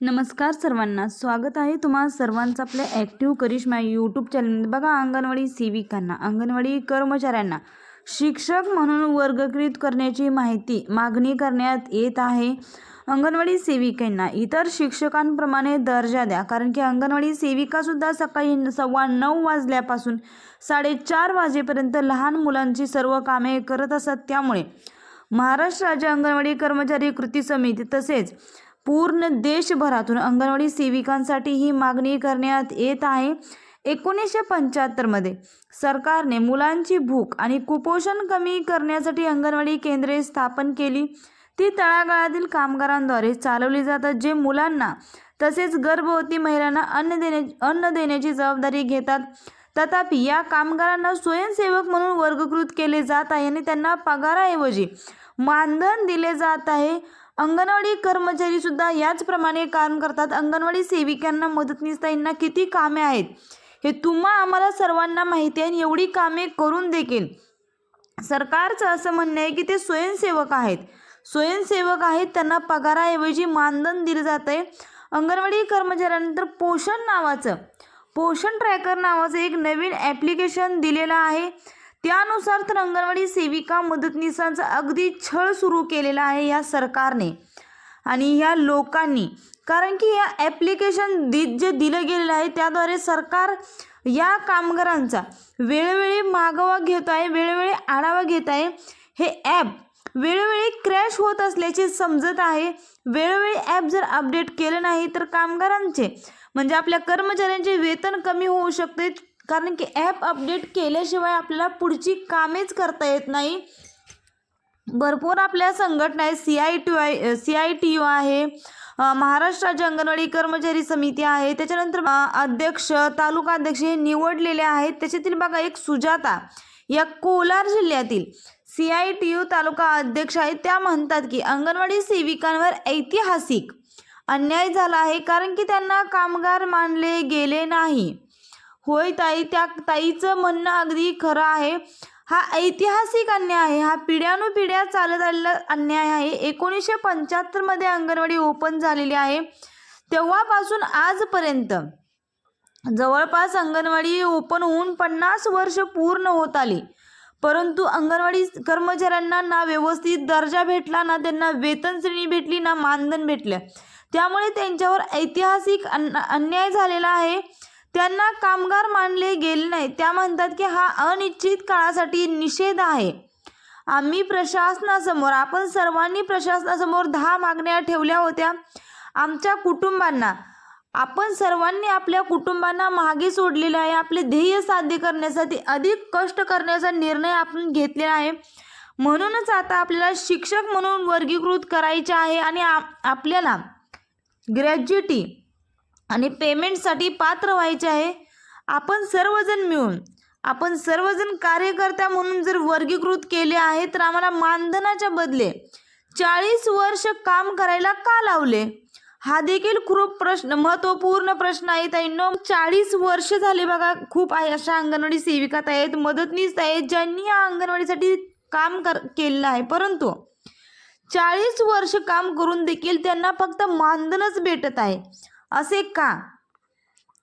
नमस्कार सर्वांना स्वागत आहे तुम्हा सर्वांचं आपल्या ॲक्टिव्ह करिश्मा यूट्यूब चॅनल बघा अंगणवाडी सेविकांना अंगणवाडी कर्मचाऱ्यांना शिक्षक म्हणून वर्गकृत करण्याची माहिती मागणी करण्यात येत आहे. अंगणवाडी सेविकांना इतर शिक्षकांप्रमाणे दर्जा द्या कारण की अंगणवाडी सेविकासुद्धा सकाळी सव्वा नऊ वाजल्यापासून साडेचार वाजेपर्यंत लहान मुलांची सर्व कामे करत असतात. त्यामुळे महाराष्ट्र राज्य अंगणवाडी कर्मचारी कृती समिती तसेच पूर्ण देशभरातून अंगणवाडी सेविकांसाठी ही मागणी करण्यात येत आहे. एकोणीसशे पंच्याहत्तरमध्ये सरकारने मुलांची भूक आणि कुपोषण कमी करण्यासाठी अंगणवाडी केंद्रे स्थापन केली. ती तळागाळातील कामगारांद्वारे चालवली जातात जे मुलांना तसेच गर्भवती महिलांना अन्न देण्या अन्न देण्याची जबाबदारी घेतात. तथापि या कामगारांना स्वयंसेवक म्हणून वर्गकृत केले जात आहे आणि त्यांना पगाराऐवजी मानधन दिले जात आहे. अंगणवाडी कर्मचारी सुद्धा याचप्रमाणे काम करतात. अंगणवाडी सेविकांना मदतनीसताईंना किती कामे आहेत? हे तुम्हा आम्हाला सर्वांना माहिती आहे आणि एवढी कामे करून देखील सरकारचं असं म्हणणं आहे की ते स्वयंसेवक आहेत. स्वयंसेवक आहेत त्यांना पगाराऐवजी मानधन दिलं जात आहे अंगणवाडी कर्मचाऱ्यानंतर पोषण नावाचं पोषण ट्रॅकर नावाचं एक नवीन ॲप्लिकेशन दिलेलं आहे. त्यानुसार तर अंगणवाडी सेविका मदतनीसांचा अगदी छळ सुरू केलेला आहे या सरकारने. आणि ह्या लोकांनी कारण की या ॲप्लिकेशन दि जे दिलं गेलेलं आहे त्याद्वारे सरकार या कामगारांचा वेळोवेळी मागोवा घेत आहे वेळोवेळी आढावा घेत आहे. हे ॲप वेळोवेळी क्रॅश होत असल्याचे समजत आहे. वेळोवेळी ॲप जर अपडेट केलं नाही तर कामगारांचे म्हणजे आपल्या कर्मचाऱ्यांचे वेतन कमी होऊ शकते कारण की ॲप अपडेट केल्याशिवाय आपल्याला पुढची कामेच करता येत नाही. भरपूर आपल्या संघटना आहेत. C I T I C I T U आहे. महाराष्ट्र राज्य अंगणवाडी कर्मचारी समिती आहे. त्याच्यानंतर अध्यक्ष तालुका अध्यक्ष हे निवडलेले आहेत. त्याच्यातील बघा एक सुजाता या कोलार जिल्ह्यातील सी आय टी यू तालुका अध्यक्ष आहेत. त्या म्हणतात की अंगणवाडी सेविकांवर ऐतिहासिक अन्याय झाला आहे. कारण की त्यांना कामगार मानले गेले नाही. होय ताई त्या ताईचं म्हणणं अगदी खरं आहे. हा ऐतिहासिक अन्याय आहे. हा पिढ्यानुपिढ्या चालत आलेला अन्याय आहे. एकोणीसशे पंच्याहत्तरमध्ये अंगणवाडी ओपन झालेली आहे. तेव्हापासून आजपर्यंत जवळपास अंगणवाडी ओपन होऊन पन्नास वर्ष पूर्ण होत आली. परंतु अंगणवाडी कर्मचाऱ्यांना ना व्यवस्थित दर्जा भेटला ना त्यांना वेतन श्रेणी भेटली ना मानधन भेटलं. त्यामुळे त्यांच्यावर ऐतिहासिक अन अन्याय झालेला आहे. त्यांना कामगार मानले गेले नाही त्या म्हणतात की हा अनिश्चित काळासाठी निषेध आहे. आम्ही प्रशासनासमोर आपण सर्वांनी प्रशासनासमोर दहा मागण्या ठेवल्या होत्या आमच्या कुटुंबांना. आपण सर्वांनी आपल्या कुटुंबांना मागे सोडलेलं आहे. आपले ध्येय साध्य करण्यासाठी अधिक कष्ट करण्याचा निर्णय आपण घेतलेला आहे. म्हणूनच आता आपल्याला शिक्षक म्हणून वर्गीकृत करायचे आहे आणि आप आपल्याला ग्रॅज्युटी आणि पेमेंटसाठी पात्र व्हायचे आहे. आपण सर्वजण मिळून आपण सर्वजण कार्यकर्ता म्हणून जर वर्गीकृत केले आहे तर आम्हाला मानधनाच्या बदले चाळीस वर्ष काम करायला का लावले? हा देखील खूप प्रश्न महत्त्वपूर्ण प्रश्न आहे ताईंनो. चाळीस वर्ष झाले बघा खूप आहे अशा अंगणवाडी सेविका आहेत मदतनीस आहेत ज्यांनी या अंगणवाडीसाठी काम कर केलेलं आहे. परंतु चाळीस वर्ष काम करून देखील त्यांना फक्त मानधनच भेटत आहे. असे का?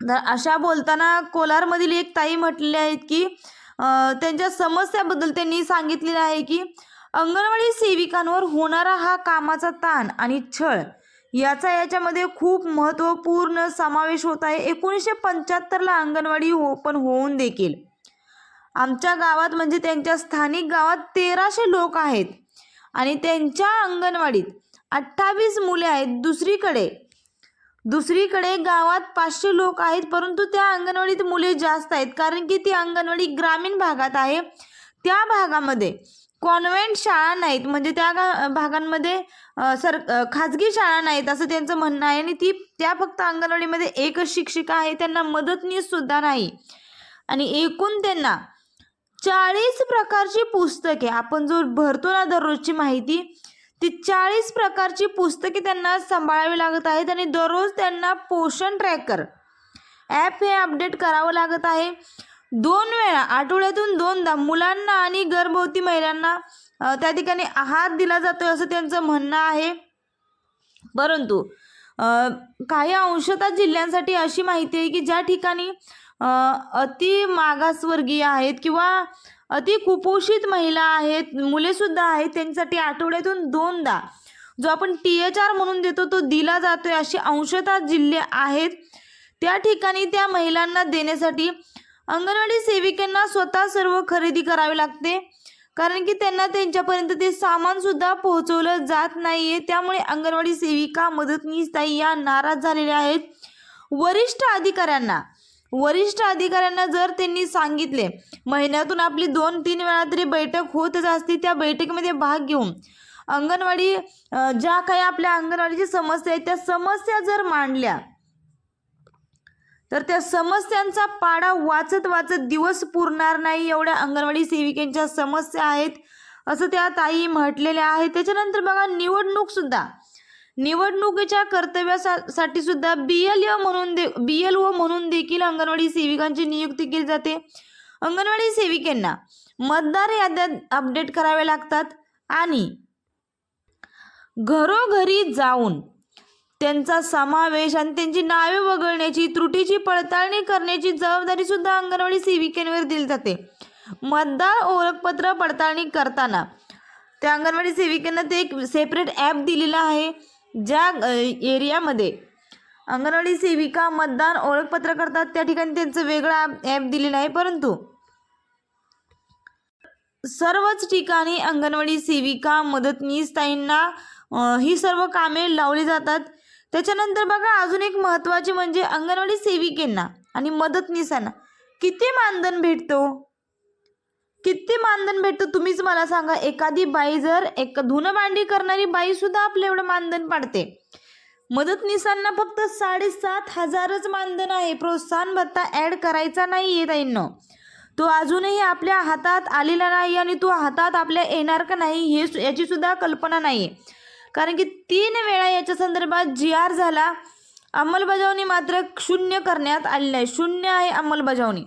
तर अशा बोलताना कोलारमधील एक ताई म्हटले आहेत की त्यांच्या समस्याबद्दल त्यांनी सांगितलेलं आहे की अंगणवाडी सेविकांवर होणारा हा कामाचा ताण आणि छळ याचा याच्यामध्ये खूप महत्त्वपूर्ण समावेश होत आहे. एकोणीसशे पंच्याहत्तरला अंगणवाडी हो पण होऊन देखील. आमच्या गावात म्हणजे त्यांच्या स्थानिक गावात तेराशे लोक आहेत आणि त्यांच्या अंगणवाडीत अठ्ठावीस मुले आहेत. दुसरीकडे दुसरीकडे गावात पाचशे लोक आहेत परंतु त्या अंगणवाडीत मुले जास्त आहेत. कारण की ती अंगणवाडी ग्रामीण भागात आहे. त्या भागामध्ये कॉन्व्हेंट शाळा नाहीत. म्हणजे त्या गा भागांमध्ये सर खाजगी शाळा नाहीत असं त्यांचं म्हणणं आहे. आणि ती त्या फक्त अंगणवाडीमध्ये एकच शिक्षिका आहे. त्यांना मदतनीस सुद्धा नाही. आणि एकूण त्यांना चाळीस प्रकारची पुस्तके आपण जो भरतो ना दररोजची माहिती ती चाळीस प्रकारची पुस्तके त्यांना सांभाळावी लागत आहेत आणि दररोज त्यांना पोषण ट्रॅकर ॲप हे अपडेट करावं लागत आहे. दोन वेळा आठवड्यातून दोनदा मुलांना आणि गर्भवती महिलांना त्या ठिकाणी आहार दिला जातो असं त्यांचं म्हणणं आहे. परंतु काही अंशतः जिल्ह्यांसाठी अशी माहिती आहे की ज्या ठिकाणी अति मागासवर्गीय आहेत किंवा अति कुपोषित महिला आहेत मुलेसुद्धा आहेत त्यांच्यासाठी आठवड्यातून दोनदा जो आपण टी एच आर म्हणून देतो तो दिला जातोय अशी अंशतः जिल्हे आहेत. त्या ठिकाणी त्या महिलांना देण्यासाठी अंगणवाडी सेविकांना स्वतः सर्व खरेदी करावी लागते. कारण की त्यांना त्यांच्यापर्यंत ते सामानसुद्धा पोहोचवलं जात नाही आहे त्यामुळे अंगणवाडी सेविका मदतनीस ताई या नाराज झालेल्या आहेत. वरिष्ठ अधिकाऱ्यांना वरिष्ठ अधिकाऱ्यांना जर त्यांनी सांगितले महिन्यातून आपली दोन तीन वेळा तरी बैठक होतच असते त्या बैठकीमध्ये भाग घेऊन. अंगणवाडी ज्या काही आपल्या अंगणवाडीची समस्या आहेत त्या समस्या जर मांडल्या तर त्या समस्यांचा पाडा वाचत वाचत दिवस पुरणार नाही एवढ्या अंगणवाडी सेविकांच्या समस्या आहेत असं त्या ताई म्हटलेल्या आहेत. त्याच्यानंतर बघा निवडणूक सुद्धा निवडणुकीच्या कर्तव्यासाठी सुद्धा बी एल ओ म्हणून दे बी एल ओ म्हणून देखील अंगणवाडी सेविकांची नियुक्ती केली जाते. अंगणवाडी सेविकांना मतदार याद्या अपडेट कराव्या लागतात आणि घरोघरी जाऊन त्यांचा समावेश आणि त्यांची नावे वगळण्याची त्रुटीची पडताळणी करण्याची जबाबदारी सुद्धा अंगणवाडी सेविकेवर दिली जाते. मतदार ओळखपत्र पडताळणी करताना त्या अंगणवाडी सेविकांना ते एक सेपरेट ॲप दिलेला आहे. ज्या एरियामध्ये अंगणवाडी सेविका मतदान ओळखपत्र करतात त्या ठिकाणी त्यांचं वेगळं ॲप दिलेलं आहे. परंतु सर्वच ठिकाणी अंगणवाडी सेविका मदतनीस ताईंना ही सर्व कामे लावली जातात. त्याच्यानंतर बघा अजून एक महत्त्वाचे म्हणजे अंगणवाडी सेविकेंना आणि मदतनीसांना किती मानधन भेटतो? किती मानधन भेटतं तुम्हीच मला सांगा. एखादी बाई जर एक धुनं भांडी करणारी बाई सुद्धा आपलं एवढं मानधन पाडते. मदतनीसांना फक्त साडेसात हजारच मानधन आहे. प्रोत्साहन भत्ता ॲड करायचा नाही आहे ताईंनो. तो अजूनही आपल्या हातात आलेला नाही आणि तो हातात आपल्या येणार का नाही हे याची सुद्धा कल्पना नाही आहे कारण की तीन वेळा याच्या संदर्भात जी आर झाला अंमलबजावणी मात्र शून्य करण्यात आलेलं आहे. शून्य आहे अंमलबजावणी.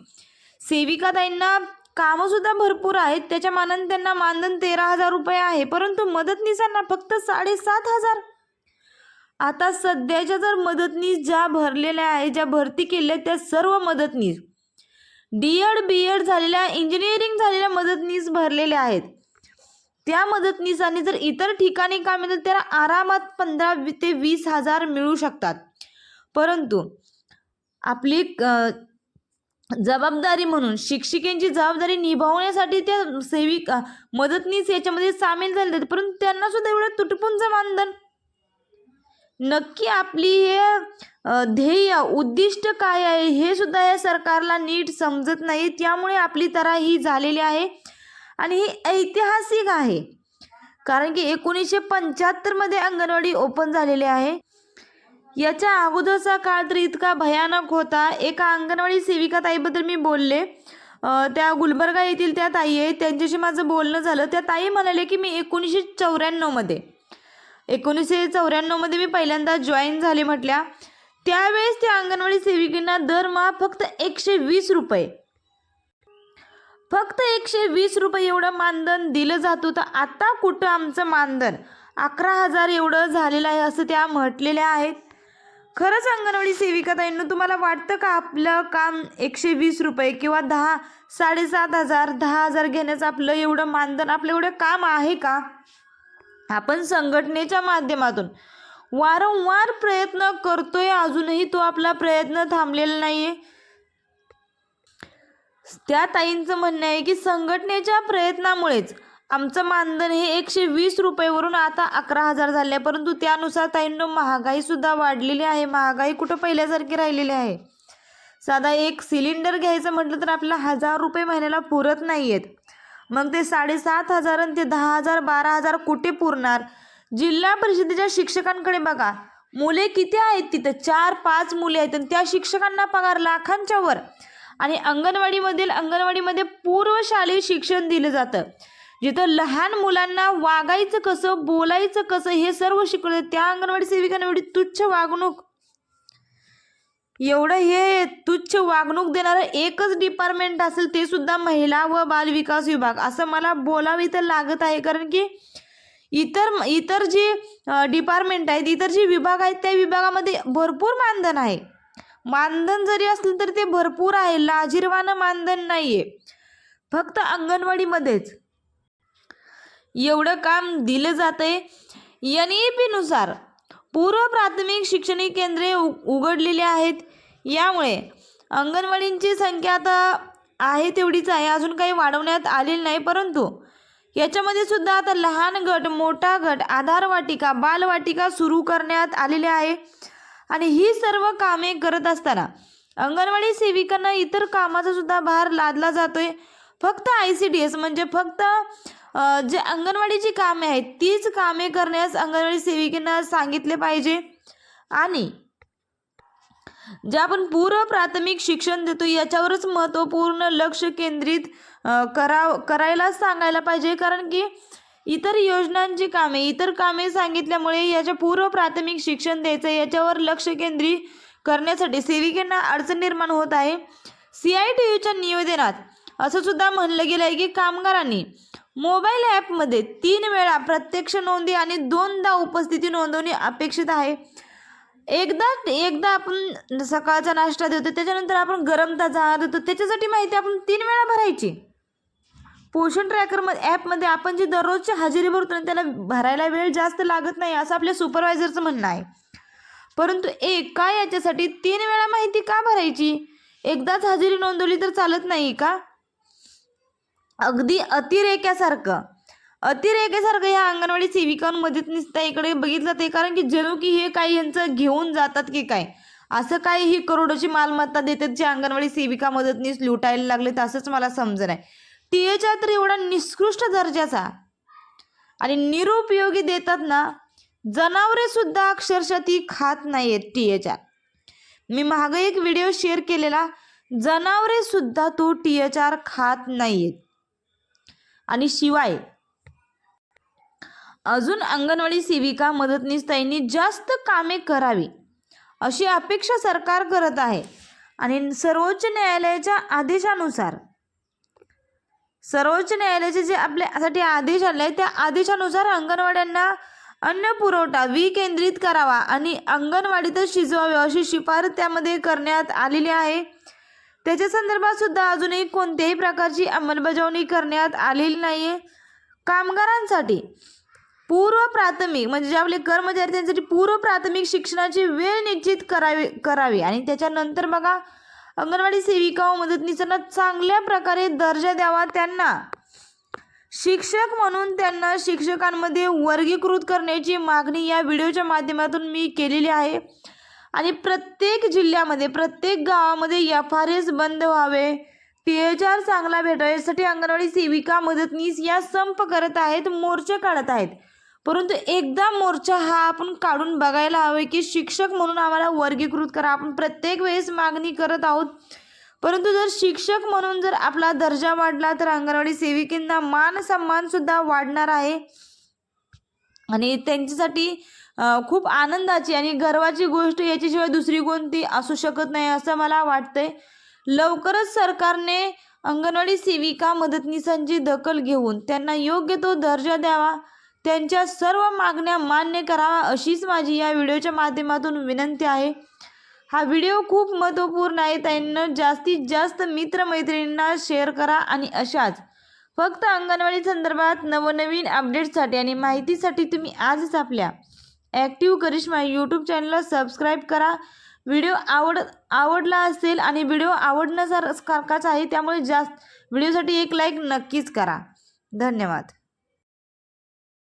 सेविका ताईंना कामंसुद्धा भरपूर आहेत. त्याच्या मानाने त्यांना मानधन तेरा हजार रुपये आहे. परंतु मदतनीसांना फक्त साडेसात हजार. आता सध्याच्या जर मदतनीस ज्या भरलेल्या आहे ज्या भरती केल्या त्या सर्व मदतनीस. डी एड बी एड झालेल्या इंजिनिअरिंग झालेल्या मदतनीस भरलेल्या आहेत. त्या मदतनीसांनी जर इतर ठिकाणी काम मिळेल त्याला आरामात पंधरा ते वीस हजार मिळू शकतात. परंतु आपली जबाबदारी म्हणून शिक्षिकेंची जबाबदारी निभावण्यासाठी त्या सेविका मदतनीस याच्यामध्ये सामील झाले परंतु त्यांना सुद्धा एवढं तुटपुंचं मानधन नक्की आपली हे ध्येय उद्दिष्ट काय आहे हे सुद्धा या सरकारला नीट समजत नाही. त्यामुळे आपली तरा ही झालेली आहे आणि ही ऐतिहासिक आहे. कारण की एकोणीसशे पंच्याहत्तरमध्ये अंगणवाडी ओपन झालेली आहे. याच्या अगोदरचा काळ तर इतका भयानक होता. एका अंगणवाडी सेविका ताईबद्दल मी बोलले. त्या गुलबर्गा येथील त्या ताई आहेत. त्यांच्याशी माझं बोलणं झालं. त्या ताई म्हणाले की मी एकोणीसशे चौऱ्याण्णवमध्ये एकोणीसशे चौऱ्याण्णवमध्ये मी पहिल्यांदा जॉईन झाले म्हटल्या. त्यावेळेस त्या अंगणवाडी सेविकेंना दरमहा फक्त एकशे वीस रुपये. फक्त एकशे वीस रुपये एवढं मानधन दिलं जात होतं. आता कुठं आमचं मानधन? अकरा हजार एवढं झालेलं आहे असं त्या म्हटलेल्या आहेत. खरंच अंगणवाडी सेविका ताईंनो तुम्हाला वाटतं का आपलं काम एकशे वीस रुपये किंवा दहा साडेसात हजार दहा हजार घेण्याचं आपलं एवढं मानधन आपलं एवढं काम आहे का? आपण संघटनेच्या माध्यमातून वारंवार प्रयत्न करतोय अजूनही तो आपला प्रयत्न थांबलेला नाही आहे त्या ताईंचं म्हणणं आहे की संघटनेच्या प्रयत्नामुळेच आमचं मानधन हे एकशे वीस रुपयेवरून आता अकरा हजार झाले आहे परंतु त्यानुसार ताईंनो महागाईसुद्धा वाढलेली आहे. महागाई कुठं पहिल्यासारखी राहिलेली आहे? साधा एक सिलेंडर घ्यायचं म्हटलं तर आपल्याला हजार रुपये महिन्याला पुरत नाही आहेत मग ते साडेसात हजार आणि ते दहा हजार बारा हजार कुठे पुरणार? जिल्हा परिषदेच्या शिक्षकांकडे बघा. मुले किती आहेत तिथं? चार पाच मुले आहेत आणि त्या शिक्षकांना पगार लाखांच्या वर. आणि अंगणवाडीमधील अंगणवाडीमध्ये पूर्व शालेय शिक्षण दिलं जातं. जिथं लहान मुलांना वागायचं कसं बोलायचं कसं हे सर्व शिकवलं त्या अंगणवाडी सेविकांना एवढी तुच्छ वागणूक. एवढं हे तुच्छ वागणूक देणारं एकच डिपार्टमेंट असेल ते सुद्धा महिला व बालविकास विभाग. असं मला बोलावी तर लागत आहे कारण की इतर इतर जी डिपार्टमेंट आहेत इतर जे विभाग आहेत त्या विभागामध्ये भरपूर मानधन आहे. मानधन जरी असलं तरी ते भरपूर आहे लाजिरवानं मानधन नाही आहे फक्त अंगणवाडीमध्येच. एवढं काम दिलं जातंय. एन ई पीनुसार पूर्व प्राथमिक शैक्षणिक केंद्रे उ उघडलेली आहेत. यामुळे अंगणवाडींची संख्या आता आहे तेवढीच आहे. अजून काही वाढवण्यात आलेली नाही परंतु याच्यामध्ये सुद्धा आता लहान गट मोठा गट आधार वाटिका बालवाटिका सुरू करण्यात आलेली आहे. आणि ही सर्व कामे करत असताना अंगणवाडी सेविकांना इतर कामाचा सुद्धा भार लादला जातोय. फक्त आय सी डी एस म्हणजे फक्त जे अंगणवाडीची कामे आहेत तीच कामे करण्यास अंगणवाडी सेविकेनं सांगितले पाहिजे. आणि जे आपण पूर्व प्राथमिक शिक्षण देतो याच्यावरच महत्त्वपूर्ण लक्ष केंद्रित करा करायला सांगायला पाहिजे. कारण की इतर योजनांची कामे इतर कामे सांगितल्यामुळे याच्या पूर्व प्राथमिक शिक्षण द्यायचं याच्यावर लक्ष केंद्रित करण्यासाठी सेविकांना अडचण निर्माण होत आहे. सी आय टी यूच्या निवेदनात असं सुद्धा म्हणलं गेलं आहे की कामगारांनी मोबाईल ॲपमध्ये तीन वेळा प्रत्यक्ष नोंदी आणि दोनदा उपस्थिती नोंदवणे अपेक्षित आहे. एकदा एकदा आपण सकाळचा नाश्ता देतो त्याच्यानंतर आपण गरम ताजा आहार देतो त्याच्यासाठी माहिती आपण तीन वेळा भरायची. पोषण ट्रॅकरमध्ये ॲपमध्ये आपण जी दररोजची हजेरी भरतो ना त्याला भरायला वेळ जास्त लागत नाही असं आपल्या सुपरवायझरचं म्हणणं आहे. परंतु एका याच्यासाठी तीन वेळा माहिती का भरायची? एकदाच हजेरी नोंदवली तर चालत नाही का? अगदी अतिरेक्यासारखं. अतिरेक्यासारखं ह्या अंगणवाडी सेविकांमध्ये नुसतं इकडे बघितलं ते कारण की जणू की हे काही यांचं घेऊन जातात की काय? असं काही ही करोडोची मालमत्ता देतात जे अंगणवाडी सेविका मदतनीस लुटायला लागलेत असंच मला समजत आहे. टीएच्या तर एवढा निकृष्ट दर्जाचा आणि निरुपयोगी देतात ना जनावरे सुद्धा अक्षरशः ती खात नाही आहेत टी मी मागं एक व्हिडिओ शेअर केलेला जनावरे सुद्धा तो टी खात नाहीयेत. आणि शिवाय अजून अंगणवाडी सेविका मदतनीसताईंनी जास्त कामे करावी अशी अपेक्षा सरकार करत आहे. आणि सर्वोच्च न्यायालयाच्या आदेशानुसार सर्वोच्च न्यायालयाचे जे आपल्यासाठी आदेश आले त्या आदेशानुसार अंगणवाड्यांना अन्न पुरवठा विकेंद्रित करावा आणि अंगणवाडीतच शिजवावे अशी शिफारस त्यामध्ये करण्यात आलेली आहे. त्याच्या संदर्भात सुद्धा अजूनही कोणत्याही प्रकारची अंमलबजावणी करण्यात आलेली नाही आहे कामगारांसाठी पूर्व प्राथमिक म्हणजे जे आपले कर्मचारी त्यांच्यासाठी पूर्व प्राथमिक शिक्षणाची वेळ निश्चित करावी करावी. आणि त्याच्यानंतर बघा अंगणवाडी सेविका व मदतनीसांना चांगल्या प्रकारे दर्जा द्यावा त्यांना. शिक्षक म्हणून त्यांना शिक्षकांमध्ये वर्गीकृत करण्याची मागणी या व्हिडिओच्या माध्यमातून मी केलेली आहे. आणि प्रत्येक जिल्ह्यामध्ये प्रत्येक गावामध्ये एफ आर एस बंद व्हावे. टी एच आर चांगला भेटावा यासाठी अंगणवाडी सेविका मदतनीस या संप करत आहेत मोर्चे काढत आहेत. परंतु एकदा मोर्चा हा आपण काढून बघायला हवे की शिक्षक म्हणून आम्हाला वर्गीकृत करा. आपण प्रत्येक वेळेस मागणी करत आहोत. परंतु जर शिक्षक म्हणून जर आपला दर्जा वाढला तर अंगणवाडी सेविकांना मान सन्मान सुद्धा वाढणार आहे. आणि त्यांच्यासाठी खूप आनंदाची आणि गर्वाची गोष्ट याच्याशिवाय दुसरी कोणती असू शकत नाही असं मला वाटतंय. लवकरच सरकारने अंगणवाडी सेविका मदतनीसांची दखल घेऊन त्यांना योग्य तो दर्जा द्यावा. त्यांच्या सर्व मागण्या मान्य करावा अशीच माझी या व्हिडिओच्या माध्यमातून विनंती आहे. हा व्हिडिओ खूप महत्त्वपूर्ण आहे. त्यांना जास्तीत जास्त मित्रमैत्रिणींना शेअर करा आणि अशाच. फक्त अंगणवाडी संदर्भात नवनवीन अपडेट्ससाठी आणि माहितीसाठी तुम्ही आजच आपल्या ॲक्टिव्ह करिश्मा यूट्यूब चॅनलला सबस्क्राईब करा. व्हिडिओ आवड आवडला असेल आणि व्हिडिओ आवडण्यासारखाच आहे त्यामुळे जास्त व्हिडिओसाठी एक लाईक नक्कीच करा. धन्यवाद.